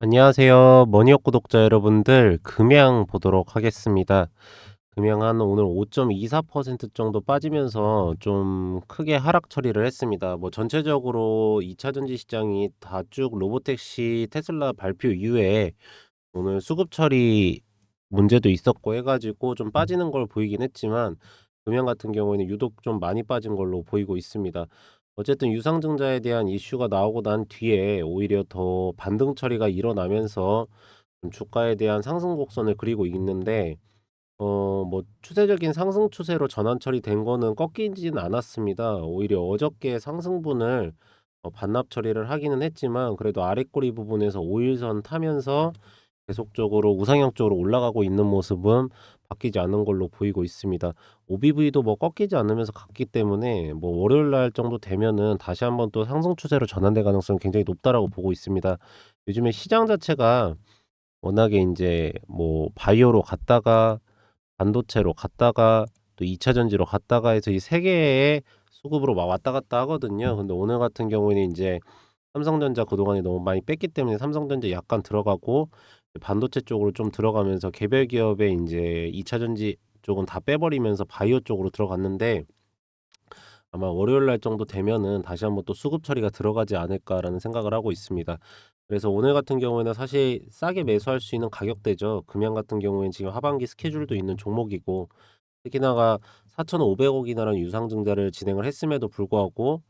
안녕하세요. 머니업 구독자 여러분들, 금양 보도록 하겠습니다. 금양 한 오늘 5.24% 정도 빠지면서 좀 크게 하락 처리를 했습니다. 뭐 전체적으로 2차 전지 시장이 다 쭉 로보택시 테슬라 발표 이후에 오늘 수급 처리 문제도 있었고 해가지고 좀 빠지는 걸 보이긴 했지만 금양 같은 경우에는 유독 좀 많이 빠진 걸로 보이고 있습니다. 어쨌든 유상증자에 대한 이슈가 나오고 난 뒤에 오히려 더 반등 처리가 일어나면서 좀 주가에 대한 상승 곡선을 그리고 있는데 어 뭐 추세적인 상승 추세로 전환 처리된 거는 꺾이지는 않았습니다. 오히려 어저께 상승분을 어 반납 처리를 하기는 했지만 그래도 아랫꼬리 부분에서 5 일선 타면서 계속적으로 우상향 쪽으로 올라가고 있는 모습은 바뀌지 않은 걸로 보이고 있습니다. OBV도 뭐 꺾이지 않으면서 갔기 때문에 뭐 월요일 날 정도 되면은 다시 한번 또 상승 추세로 전환될 가능성이 굉장히 높다라고 보고 있습니다. 요즘에 시장 자체가 워낙에 인제 뭐 바이오로 갔다가 반도체로 갔다가 또 2차 전지로 갔다가 해서 이3 개의 수급으로 막 왔다 갔다 하거든요. 근데 오늘 같은 경우에는 인제 삼성전자 그동안에 너무 많이 뺐기 때문에 삼성전자 약간 들어가고 반도체 쪽으로 좀 들어가면서 개별 기업의 인제 2차 전지 쪽은 다 빼버리면서 바이오 쪽으로 들어갔는데 아마 월요일 날 정도 되면은 다시 한번 또 수급 처리가 들어가지 않을까라는 생각을 하고 있습니다. 그래서 오늘 같은 경우에는 사실 싸게 매수할 수 있는 가격대죠. 금양 같은 경우에는 지금 하반기 스케줄도 있는 종목이고 특히나가 4,500억 이나라는 유상증자를 진행을 했음에도 불구하고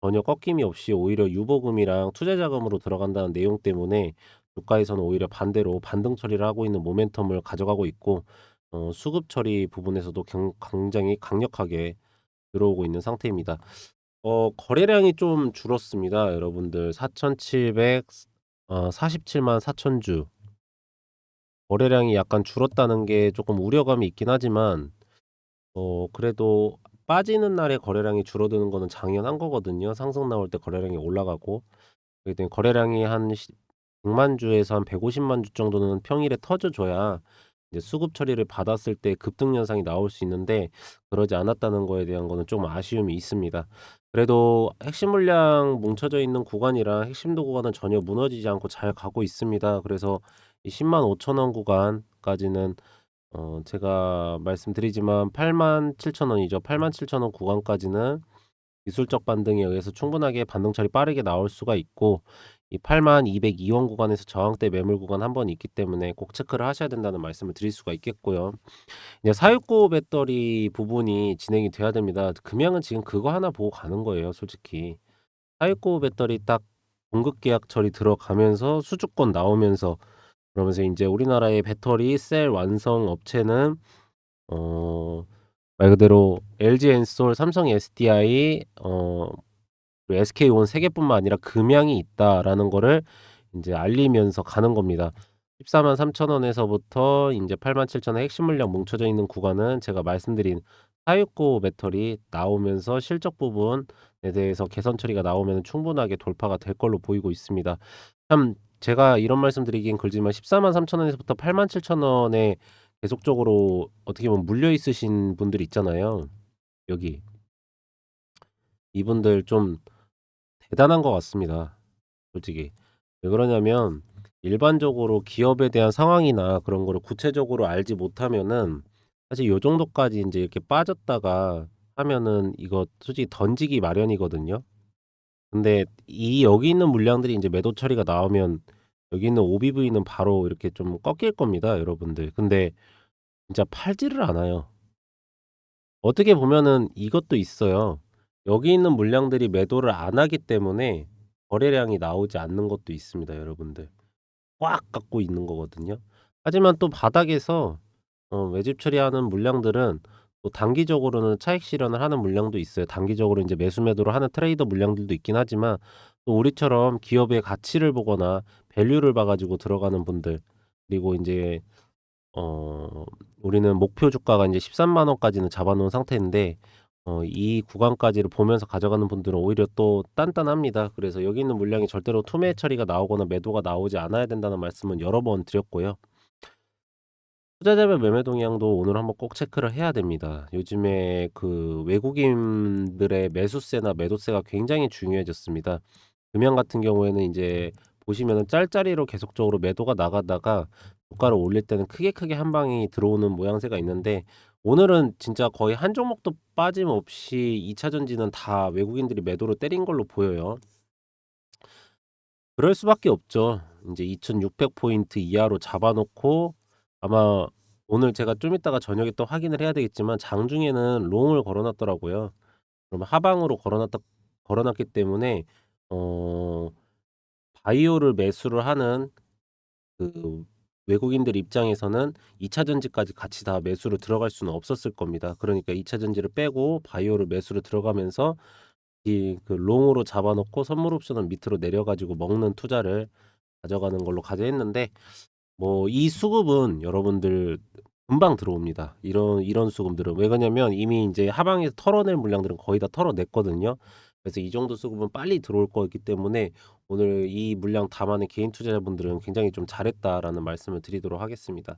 전혀 꺾임이 없이 오히려 유보금이랑 투자 자금으로 들어간다는 내용 때문에 주가에서는 오히려 반대로 반등 처리를 하고 있는 모멘텀을 가져가고 있고 어 수급 처리 부분에서도 경 굉장히 강력하게 들어오고 있는 상태입니다. 어 거래량이 좀 줄었습니다. 여러분들 4,700어474,000 주. 거래량이 약간 줄었다는 게 조금 우려감이 있긴 하지만 어 그래도 빠지는 날에 거래량이 줄어드는 거는 당연한 거거든요. 상승 나올 때 거래량이 올라가고. 때문에 거래량이 한시 100만 주에서 한 150만 주 정도는 평일에 터져 줘야 이제 수급 처리를 받았을 때 급등 현상이 나올 수 있는데 그러지 않았다는 거에 대한 거는 좀 아쉬움이 있습니다. 그래도 핵심 물량 뭉쳐져 있는 구간이랑 핵심도 구간은 전혀 무너지지 않고 잘 가고 있습니다. 그래서 이 1 0 5 0 0원 구간까지는 어 제가 말씀드리지만 87,000 원이죠. 87,000원 구간까지는 기술적 반등에 의해서 충분하게 반등 처리 빠르게 나올 수가 있고 이 82,202원 구간에서 저항대 매물 구간 한 번 있기 때문에 꼭 체크를 하셔야 된다는 말씀을 드릴 수가 있겠고요. 이제 469 배터리 부분이 진행이 돼야 됩니다. 금양은 지금 그거 하나 보고 가는 거예요, 솔직히. 469 배터리 딱 공급 계약 처리 들어가면서 수주권 나오면서 그러면서 인제 우리나라의 배터리 셀 완성 업체는 어 말 그대로 LG 엔솔, 삼성 SDI 어 SK온 3 개뿐만 아니라 금양이 있다라는 거를 인제 알리면서 가는 겁니다. 143,000 원에서부터 인제 87,000원 핵심 물량 뭉쳐져 있는 구간은 제가 말씀드린 469 배터리 나오면서 실적 부분에 대해서 개선 처리가 나오면은 충분하게 돌파가 될 걸로 보이고 있습니다. 참 제가 이런 말씀 드리긴 그렇지만 143,000 원에서부터 87,000 원에 계속적으로 어떻게 보면 물려 있으신 분들 있잖아요. 여기. 이분들 좀 대단한 것 같습니다. 솔직히. 왜 그러냐면 일반적으로 기업에 대한 상황이나 그런 거를 구체적으로 알지 못하면은 사실 요 정도까지 인제 이렇게 빠졌다가 하면은 이거 솔직히 던지기 마련이거든요. 근데 이 여기 있는 물량들이 인제 매도 처리가 나오면 여기 있는 OBV는 바로 이렇게 좀 꺾일 겁니다, 여러분들. 근데 진짜 팔지를 않아요. 어떻게 보면은 이것도 있어요. 여기 있는 물량들이 매도를 안 하기 때문에 거래량이 나오지 않는 것도 있습니다, 여러분들. 꽉 갖고 있는 거거든요. 하지만 또 바닥에서 어 매집 처리하는 물량들은 또 단기적으로는 차익 실현을 하는 물량도 있어요. 단기적으로 인제 매수 매도를 하는 트레이더 물량들도 있긴 하지만 또 우리처럼 기업의 가치를 보거나 밸류를 봐 가지고 들어가는 분들 그리고 인제 어 우리는 목표 주가가 인제 130,000 원까지는 잡아 놓은 상태인데 어 이 구간까지를 보면서 가져가는 분들은 오히려 또 단단합니다. 그래서 여기 있는 물량이 절대로 투매 처리가 나오거나 매도가 나오지 않아야 된다는 말씀은 여러 번 드렸고요. 투자자별 매매 동향도 오늘 한번 꼭 체크를 해야 됩니다. 요즘에 그 외국인들의 매수세나 매도세가 굉장히 중요해졌습니다. 금양 같은 경우에는 인제 보시면은 짤짤이로 계속적으로 매도가 나가다가 주가를 올릴 때는 크게 크게 한 방이 들어오는 모양새가 있는데 오늘은 진짜 거의 한 종목도 빠짐없이 2차 전지는 다 외국인들이 매도로 때린 걸로 보여요. 그럴 수밖에 없죠. 인제 2,600 포인트 이하로 잡아 놓고 아마 오늘 제가 좀 이따가 저녁에 또 확인을 해야 되겠지만 장중에는 롱을 걸어 놨더라고요. 그러면 하방으로 걸어 놨다 걸어 놨기 때문에 어 바이오를 매수를 하는 그 외국인들 입장에서는 2차 전지까지 같이 다 매수로 들어갈 수는 없었을 겁니다. 그러니까 2차 전지를 빼고 바이오를 매수로 들어가면서 이 그 롱으로 잡아 놓고 선물 옵션은 밑으로 내려 가지고 먹는 투자를 가져가는 걸로 가져했는데 뭐 이 수급은 여러분들 금방 들어옵니다. 이런 이런 수급들은. 왜 그러냐면 이미 인제 하방에서 털어낼 물량들은 거의 다 털어냈거든요. 그래서 이 정도 수급은 빨리 들어올 거기 때문에 오늘 이 물량 담아낸 개인 투자자분들은 굉장히 좀 잘했다라는 말씀을 드리도록 하겠습니다.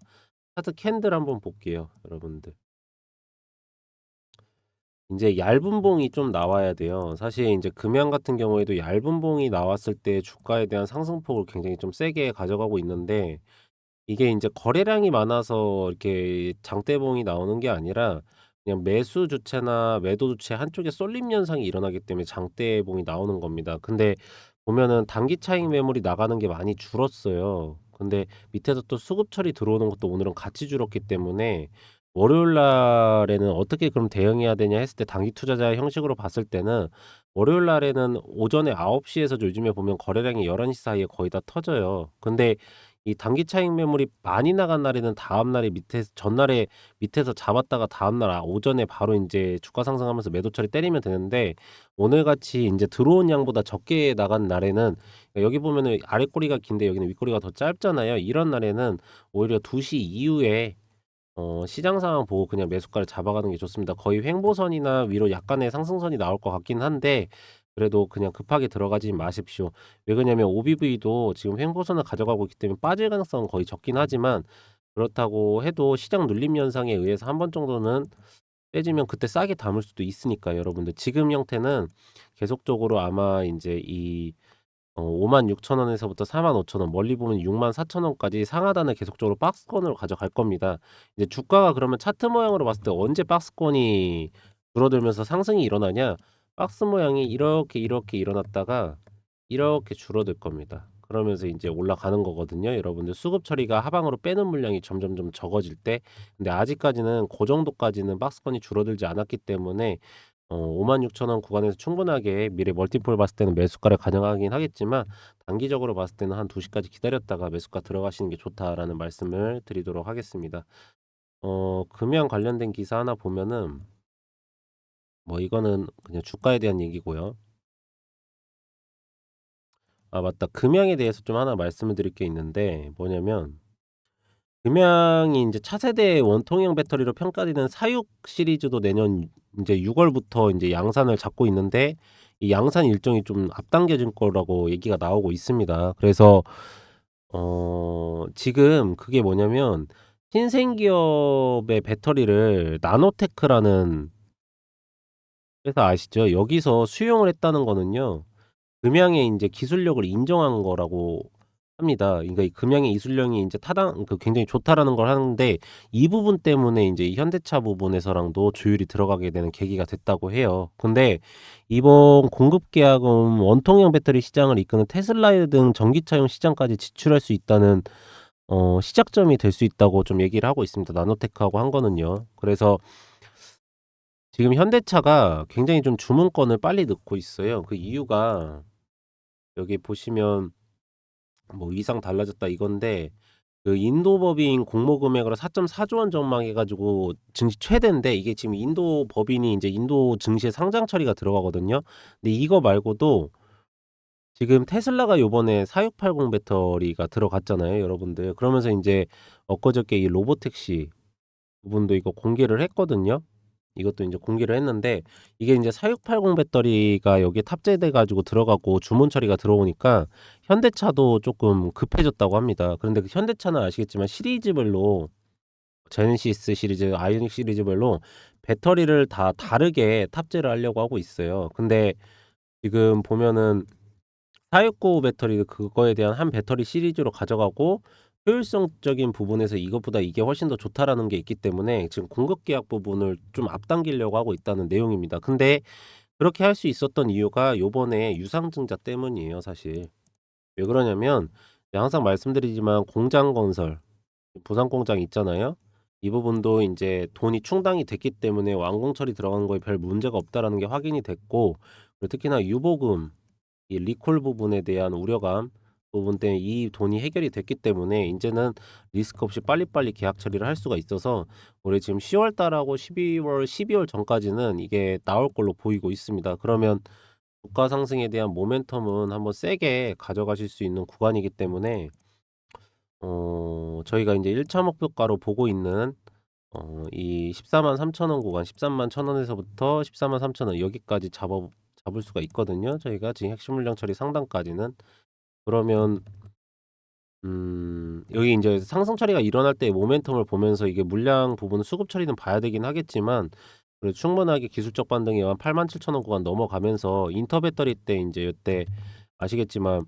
차트 캔들 한번 볼게요, 여러분들. 인제 얇은 봉이 좀 나와야 돼요. 사실 인제 금양 같은 경우에도 얇은 봉이 나왔을 때 주가에 대한 상승폭을 굉장히 좀 세게 가져가고 있는데 이게 인제 거래량이 많아서 이렇게 장대봉이 나오는 게 아니라 그냥 매수 주체나 매도 주체 한쪽에 쏠림 현상이 일어나기 때문에 장대봉이 나오는 겁니다. 근데 보면은 단기 차익 매물이 나가는 게 많이 줄었어요. 근데 밑에서 또 수급 처리 들어오는 것도 오늘은 같이 줄었기 때문에 월요일 날에는 어떻게 그럼 대응해야 되냐 했을 때 단기 투자자 형식으로 봤을 때는 월요일 날에는 오전에 9 시에서 요즘에 보면 거래량이 11시 사이에 거의 다 터져요. 근데 이 단기 차익 매물이 많이 나간 날에는 다음 날에 밑에 전날에 밑에서 잡았다가 다음 날 아 오전에 바로 인제 주가 상승하면서 매도 처리 때리면 되는데 오늘같이 인제 들어온 양보다 적게 나간 날에는 여기 보면은 아래 꼬리가 긴데 여기는 윗꼬리가 더 짧잖아요. 이런 날에는 오히려 2 시 이후에 어 시장 상황 보고 그냥 매수가를 잡아가는 게 좋습니다. 거의 횡보선이나 위로 약간의 상승선이 나올 것 같긴 한데 그래도 그냥 급하게 들어가지 마십시오. 왜 그러냐면 OBV도 지금 횡보선을 가져가고 있기 때문에 빠질 가능성은 거의 적긴 하지만 그렇다고 해도 시장 눌림 현상에 의해서 한 번 정도는 빼지면 그때 싸게 담을 수도 있으니까 여러분들 지금 형태는 계속적으로 아마 인제 이 어56,000 원에서부터 45,000원 멀리 보면 64,000 원까지 상하단을 계속적으로 박스권으로 가져갈 겁니다. 이제 주가가 그러면 차트 모양으로 봤을 때 언제 박스권이 줄어들면서 상승이 일어나냐? 박스 모양이 이렇게, 이렇게 일어났다가 이렇게 줄어들 겁니다. 그러면서 인제 올라가는 거거든요. 여러분들 수급 처리가 하방으로 빼는 물량이 점점점 적어질 때 근데 아직까지는 고 정도까지는 박스권이 줄어들지 않았기 때문에 어 56,000원 구간에서 충분하게 미래 멀티플 봤을 때는 매수가를 가능하긴 하겠지만 단기적으로 봤을 때는 한 2 시까지 기다렸다가 매수가 들어가시는 게 좋다라는 말씀을 드리도록 하겠습니다. 어 금양 관련된 기사 하나 보면은 뭐 이거는 그냥 주가에 대한 얘기고요. 아 맞다. 금양에 대해서 좀 하나 말씀을 드릴 게 있는데 뭐냐면 금양이 인제 차세대 원통형 배터리로 평가되는 사육 시리즈도 내년 인제 6 월부터 인제 양산을 잡고 있는데 이 양산 일정이 좀 앞당겨질 거라고 얘기가 나오고 있습니다. 그래서 어 지금 그게 뭐냐면 신생 기업의 배터리를 나노테크라는 회사 아시죠? 여기서 수용을 했다는 거는요. 금양의 인제 기술력을 인정한 거라고 합니다. 그러니까 이 금양의 기술력이 인제 타당 그 굉장히 좋다라는 걸 하는데 이 부분 때문에 인제 이 현대차 부분에서랑도 조율이 들어가게 되는 계기가 됐다고 해요. 근데 이번 공급 계약은 원통형 배터리 시장을 이끄는 테슬라 등 전기차용 시장까지 진출할 수 있다는 어 시작점이 될 수 있다고 좀 얘기를 하고 있습니다. 나노테크하고 한 거는요. 그래서 지금 현대차가 굉장히 좀 주문권을 빨리 넣고 있어요. 그 이유가 여기 보시면 뭐 "이상 달라졌다." 이건데 그 인도 법인 공모 금액으로 4.4조 원 전망해 가지고 증시 최대인데 이게 지금 인도 법인이 인제 인도 증시에 상장 처리가 들어가거든요. 근데 이거 말고도 지금 테슬라가 요번에 4680 배터리가 들어갔잖아요, 여러분들. 그러면서 인제 엊그저께 이 로보택시 부분도 이거 공개를 했거든요. 이것도 인제 공개를 했는데 이게 인제 4680 배터리가 여기에 탑재돼 가지고 들어가고 주문 처리가 들어오니까 현대차도 쪼끔 급해졌다고 합니다. 그런데 그 현대차는 아시겠지만 시리즈별로 제네시스 시리즈, 아이오닉 시리즈별로 배터리를 다 다르게 탑재를 하려고 하고 있어요. 근데 지금 보면은 469 배터리 그거에 대한 한 배터리 시리즈로 가져가고 효율성적인 부분에서 이것보다 이게 훨씬 더 좋다라는 게 있기 때문에 지금 공급 계약 부분을 좀 앞당기려고 하고 있다는 내용입니다. 근데 그렇게 할 수 있었던 이유가 요번에 유상증자 때문이에요, 사실. 왜 그러냐면 항상 말씀드리지만 공장 건설, 부산 공장 있잖아요. 이 부분도 인제 돈이 충당이 됐기 때문에 완공 처리 들어간 거에 별 문제가 없다라는 게 확인이 됐고 특히나 유보금, 이 리콜 부분에 대한 우려감 부분 때문에 이 돈이 해결이 됐기 때문에 인제는 리스크 없이 빨리빨리 계약 처리를 할 수가 있어서 올해 지금 10월 달하고 12월, 12월 전까지는 이게 나올 걸로 보이고 있습니다. 그러면 주가 상승에 대한 모멘텀은 한번 세게 가져가실 수 있는 구간이기 때문에 어 저희가 인제 1 차 목표가로 보고 있는 어 이 143,000 원 구간 131,000 원에서부터 143,000 원 여기까지 잡아 잡을 수가 있거든요. 저희가 지금 핵심 물량 처리 상단까지는. 그러면 음 여기 인제 상승 처리가 일어날 때 모멘텀을 보면서 이게 물량 부분 수급 처리는 봐야 되긴 하겠지만 그래도 충분하게 기술적 반등이 한 87,000원 구간 넘어가면서 인터 배터리 때 인제 요때 아시겠지만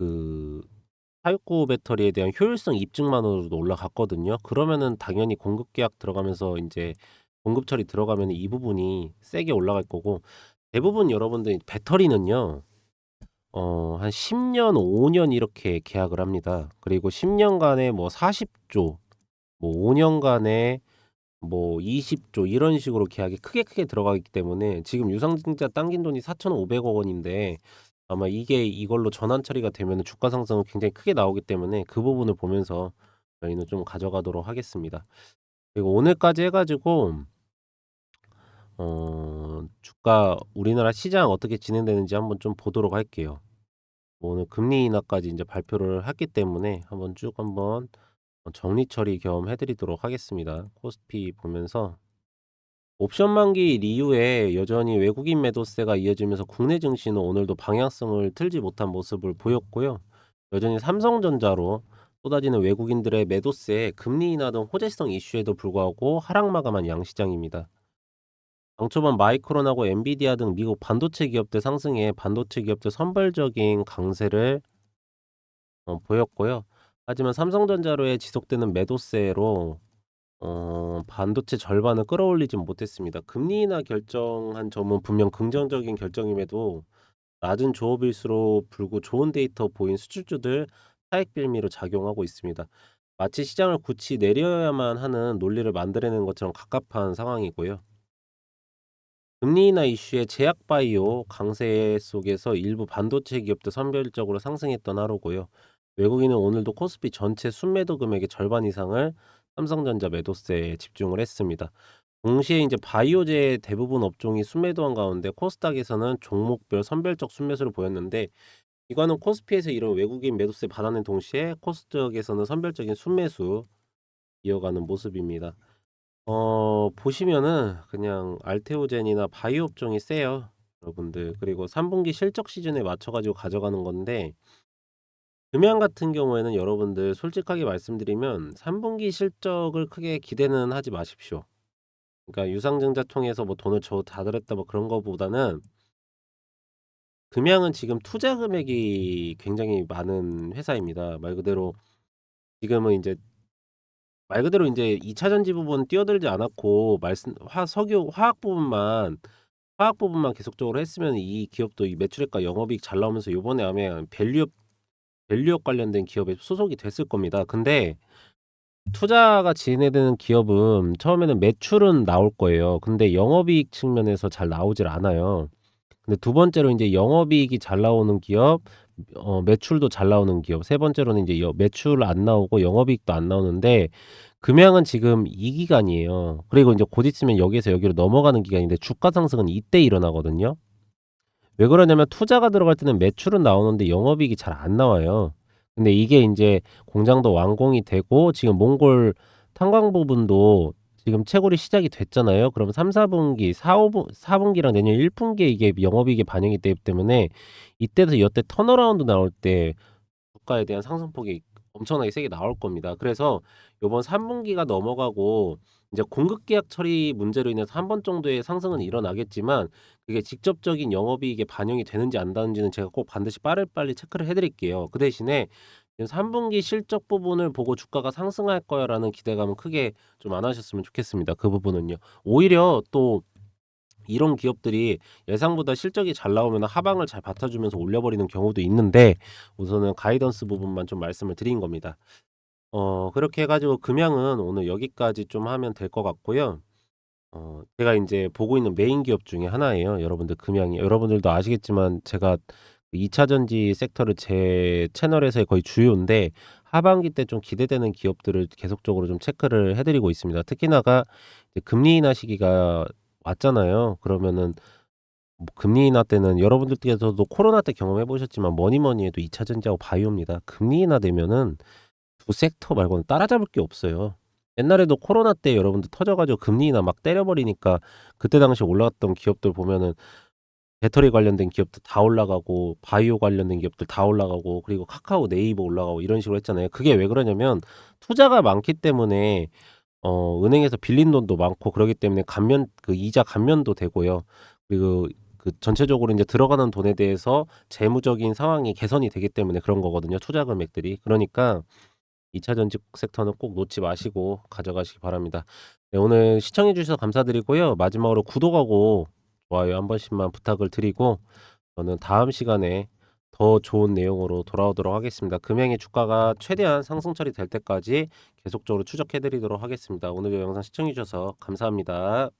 그469 배터리에 대한 효율성 입증만으로도 올라갔거든요. 그러면은 당연히 공급 계약 들어가면서 인제 공급 처리 들어가면은 이 부분이 세게 올라갈 거고 대부분 여러분들 배터리는요. 어 한 10 년, 5 년 이렇게 계약을 합니다. 그리고 10 년간에 뭐 40 조 뭐 5 년간에 뭐 20 조 이런 식으로 계약이 크게 크게 들어가기 때문에 지금 유상증자 당긴 돈이 4,500억 원인데 아마 이게 이걸로 전환 처리가 되면은 주가 상승은 굉장히 크게 나오기 때문에 그 부분을 보면서 저희는 좀 가져가도록 하겠습니다. 그리고 오늘까지 해 가지고 어 주가 우리나라 시장 어떻게 진행되는지 한번 좀 보도록 할게요. 뭐 오늘 금리 인하까지 인제 발표를 했기 때문에 한번 쭉 한번 어 정리 처리 겸 해 드리도록 하겠습니다. 코스피 보면서 옵션 만기일 이후에 여전히 외국인 매도세가 이어지면서 국내 증시는 오늘도 방향성을 틀지 못한 모습을 보였고요. 여전히 삼성전자로 쏟아지는 외국인들의 매도세, 금리 인하 등 호재성 이슈에도 불구하고 하락 마감한 양시장입니다. 장초반 마이크론하고 엔비디아 등 미국 반도체 기업들 상승에 반도체 기업들 선발적인 강세를 어, 보였고요. 하지만 삼성전자로의 지속되는 매도세로 어, 반도체 절반을 끌어올리진 못했습니다. 금리 인하 결정한 점은 분명 긍정적인 결정임에도 낮은 조업일수록 불구 좋은 데이터 보인 수출주들 차익 빌미로 작용하고 있습니다. 마치 시장을 굳이 내려야만 하는 논리를 만들어내는 것처럼 갑갑한 상황이고요. 금리 인하 이슈의 제약 바이오 강세 속에서 일부 반도체 기업도 선별적으로 상승했던 하루고요. 외국인은 오늘도 코스피 전체 순매도 금액의 절반 이상을 삼성전자 매도세에 집중을 했습니다. 동시에 이제 바이오제 대부분 업종이 순매도한 가운데 코스닥에서는 종목별 선별적 순매수를 보였는데 이거는 코스피에서 이런 외국인 매도세 받아낸 동시에 코스닥에서는 선별적인 순매수 이어가는 모습입니다. 어 보시면은 그냥 알테오젠이나 바이오 업종이 세요, 여러분들. 그리고 3 분기 실적 시즌에 맞춰 가지고 가져가는 건데 금양 같은 경우에는 여러분들 솔직하게 말씀드리면 3 분기 실적을 크게 기대는 하지 마십시오. 그러니까 유상증자 통해서 뭐 돈을 저다 들였다 뭐 그런 거보다는 금양은 지금 투자 금액이 굉장히 많은 회사입니다. 말 그대로 지금은 인제 말 그대로 인제 2 차 전지 부분 뛰어들지 않았고 말씀 화 석유 화학 부분만 화학 부분만 계속적으로 했으면 이 기업도 이 매출액과 영업이익 잘 나오면서 요번에 아마 밸류업 밸류업 관련된 기업에 소속이 됐을 겁니다. 근데 투자가 진행되는 기업은 처음에는 매출은 나올 거예요. 근데 영업이익 측면에서 잘 나오질 않아요. 근데 두 번째로 인제 영업이익이 잘 나오는 기업 어 매출도 잘 나오는 기업 세 번째로는 여 매출 안 나오고 영업이익도 안 나오는데 금양은 지금 이 기간이에요. 그리고 인제 곧 있으면 여기에서 여기로 넘어가는 기간인데 주가 상승은 이때 일어나거든요. 왜 그러냐면 투자가 들어갈 때는 매출은 나오는데 영업이익이 잘 안 나와요. 근데 이게 인제 공장도 완공이 되고 지금 몽골 탄광 부분도 지금 채굴이 시작이 됐잖아요. 그럼 3-4 분기, 4-5분 4 분기랑 내년 1 분기에 이게 영업이익에 반영이 되기 때문에 이때에서 여태 턴어라운드 나올 때 주가에 대한 상승폭이 엄청나게 세게 나올 겁니다. 그래서 요번 3분기가 넘어가고 이제 공급 계약 처리 문제로 인해서 한 번 정도의 상승은 일어나겠지만 그게 직접적인 영업이익에 반영이 되는지 안 되는지는 제가 꼭 반드시 빠르빨리 체크를 해 드릴게요. 그 대신에 지금 3분기 실적 부분을 보고 주가가 상승할 거야라는 기대감은 크게 좀 안 하셨으면 좋겠습니다. 그 부분은요. 오히려 또 이런 기업들이 예상보다 실적이 잘 나오면 하방을 잘 받쳐주면서 올려버리는 경우도 있는데 우선은 가이던스 부분만 좀 말씀을 드린 겁니다. 어 그렇게 해 가지고 금양은 오늘 여기까지 좀 하면 될 것 같고요. 어 제가 인제 보고 있는 메인 기업 중에 하나예요. 여러분들 금양이. 여러분들도 아시겠지만 제가 2차 전지 섹터를 제 채널에서의 거의 주요인데 하반기 때 좀 기대되는 기업들을 계속적으로 좀 체크를 해 드리고 있습니다. 특히나가 금리 인하 시기가 왔잖아요. 그러면은 뭐 금리 인하 때는 여러분들께서도 코로나 때 경험해 보셨지만 뭐니 뭐니 해도 2차 전지하고 바이오입니다. 금리 인하 되면은 두 섹터 말고는 따라잡을 게 없어요. 옛날에도 코로나 때 여러분들 터져 가지고 금리 인하 막 때려 버리니까 그때 당시에 올라갔던 기업들 보면은 배터리 관련된 기업들 다 올라가고 바이오 관련된 기업들 다 올라가고 그리고 카카오, 네이버 올라가고 이런 식으로 했잖아요. 그게 왜 그러냐면 투자가 많기 때문에 어 은행에서 빌린 돈도 많고 그러기 때문에 감면 그 이자 감면도 되고요. 그리고 그 전체적으로 인제 들어가는 돈에 대해서 재무적인 상황이 개선이 되기 때문에 그런 거거든요, 투자 금액들이. 그러니까 2차 전지 섹터는 꼭 놓지 마시고 가져가시기 바랍니다. 네 오늘 시청해 주셔서 감사드리고요. 마지막으로 구독하고 좋아요 한 번씩만 부탁을 드리고 저는 다음 시간에 더 좋은 내용으로 돌아오도록 하겠습니다. 금양의 주가가 최대한 상승 처리될 때까지 계속적으로 추적해 드리도록 하겠습니다. 오늘도 영상 시청해 주셔서 감사합니다.